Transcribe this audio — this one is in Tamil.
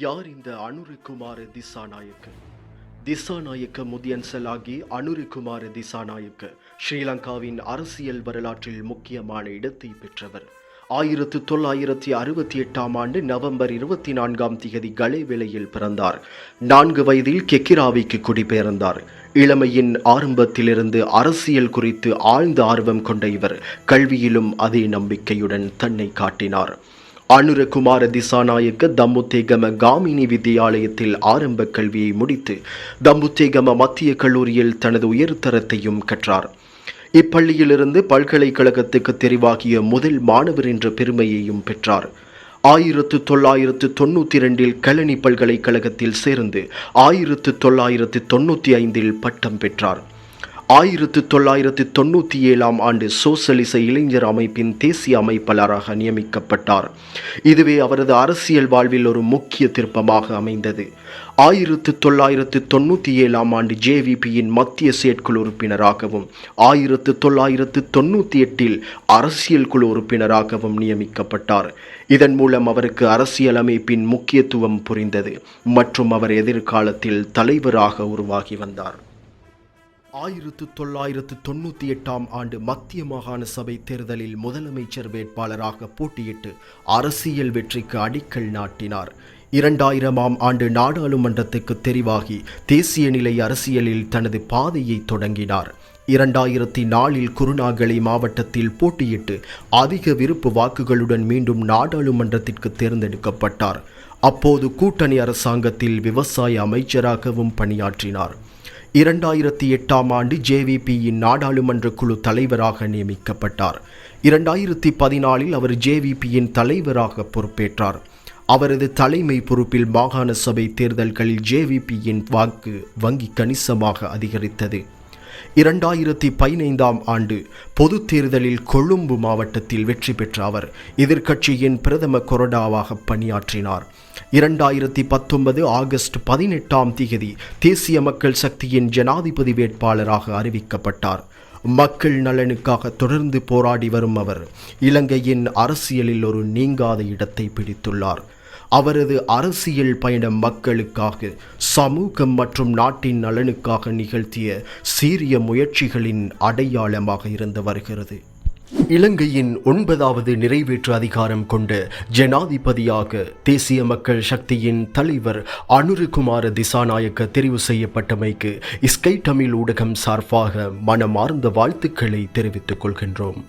யார் இந்த அனுருகுமார திசாநாயக்க திசாநாயக்க முதியன்சலாகி அனுருகுமார திசாநாயக்க ஸ்ரீலங்காவின் அரசியல் வரலாற்றில் முக்கியமான இடத்தை பெற்றவர். ஆயிரத்து தொள்ளாயிரத்தி அறுபத்தி எட்டாம் ஆண்டு நவம்பர் இருபத்தி நான்காம் திகதி கலைவேளையில் பிறந்தார். நான்கு வயதில் கெக்கிராவிக்கு குடிபெயர்ந்தார். இளமையின் ஆரம்பத்திலிருந்து அரசியல் குறித்து ஆழ்ந்த ஆர்வம் கொண்ட இவர் கல்வியிலும் அதே நம்பிக்கையுடன் தன்னை காட்டினார். அனுரகுமார திசாநாயக்க தம்புத்தேகம காமினி வித்தியாலயத்தில் ஆரம்ப கல்வியை முடித்து தம்புத்தேகம மத்திய கல்லூரியில் தனது உயர்தரத்தையும் கற்றார். இப்பள்ளியிலிருந்து பல்கலைக்கழகத்துக்கு தெரிவாகிய முதல் மாணவர் என்ற பெருமையையும் பெற்றார். ஆயிரத்து தொள்ளாயிரத்து தொண்ணூற்றி ரெண்டில் கலனி பல்கலைக்கழகத்தில் சேர்ந்து ஆயிரத்து தொள்ளாயிரத்து தொண்ணூற்றி ஐந்தில் பட்டம் பெற்றார். ஆயிரத்து தொள்ளாயிரத்து தொண்ணூற்றி ஏழாம் ஆண்டு சோசலிச இளைஞர் அமைப்பின் தேசிய அமைப்பாளராக நியமிக்கப்பட்டார். இதுவே அவரது அரசியல் வாழ்வில் ஒரு முக்கிய திருப்பமாக அமைந்தது. ஆயிரத்து தொள்ளாயிரத்து தொண்ணூற்றி ஏழாம் ஆண்டு ஜேவிபியின் மத்திய செயற்குழு உறுப்பினராகவும் ஆயிரத்து தொள்ளாயிரத்து தொண்ணூற்றி எட்டில் அரசியல் குழு உறுப்பினராகவும் நியமிக்கப்பட்டார். இதன் மூலம் அவருக்கு அரசியல் அமைப்பின் முக்கியத்துவம் புரிந்தது மற்றும் அவர் எதிர்காலத்தில் தலைவராக உருவாகி வந்தார். ஆயிரத்து தொள்ளாயிரத்து தொண்ணூற்றி எட்டாம் ஆண்டு மத்திய மாகாண சபை தேர்தலில் முதலமைச்சர் வேட்பாளராக போட்டியிட்டு அரசியல் வெற்றிக்கு அடிக்கல் நாட்டினார். இரண்டாயிரமாம் ஆண்டு நாடாளுமன்றத்துக்கு தெரிவாகி தேசிய நிலை அரசியலில் தனது பாதையை தொடங்கினார். இரண்டாயிரத்தி நாலில் குருநாகலை மாவட்டத்தில் போட்டியிட்டு அதிக விருப்பு வாக்குகளுடன் மீண்டும் நாடாளுமன்றத்திற்கு தேர்ந்தெடுக்கப்பட்டார். அப்போது கூட்டணி அரசாங்கத்தில் விவசாய அமைச்சராகவும் பணியாற்றினார். இரண்டாயிரத்தி எட்டாம் ஆண்டு ஜேவிபியின் நாடாளுமன்ற குழு தலைவராக நியமிக்கப்பட்டார். இரண்டாயிரத்தி பதினாலில் அவர் ஜேவிபியின் தலைவராக பொறுப்பேற்றார். அவரது தலைமை பொறுப்பில் மாகாண சபை தேர்தல்களில் ஜேவிபியின் வாக்கு வங்கி கணிசமாக அதிகரித்தது. இரண்டாயிரத்தி பதினைந்தாம் ஆண்டு பொது தேர்தலில் கொழும்பு மாவட்டத்தில் வெற்றி பெற்ற அவர் எதிர்க்கட்சியின் பிரதம கொறடாவாக பணியாற்றினார். இரண்டாயிரத்தி பத்தொன்பது ஆகஸ்ட் பதினெட்டாம் தேதி தேசிய மக்கள் சக்தியின் ஜனாதிபதி வேட்பாளராக அறிவிக்கப்பட்டார். மக்கள் நலனுக்காக தொடர்ந்து போராடி வரும் அவர் இலங்கையின் அரசியலில் ஒரு நீங்காத இடத்தை பிடித்துள்ளார். அவரது அரசியல் பயணம் மக்களுக்காக சமூகம் மற்றும் நாட்டின் நலனுக்காக நிகழ்த்திய சீரிய முயற்சிகளின் அடையாளமாக இருந்து வருகிறது. இலங்கையின் ஒன்பதாவது நிறைவேற்று அதிகாரம் கொண்ட ஜனாதிபதியாக தேசிய மக்கள் சக்தியின் தலைவர் அனுருகுமார திசாநாயக்க தெரிவு செய்யப்பட்டமைக்கு இஸ்கை தமிழ் ஊடகம் சார்பாக மனமார்ந்த வாழ்த்துக்களை தெரிவித்துக் கொள்கின்றோம்.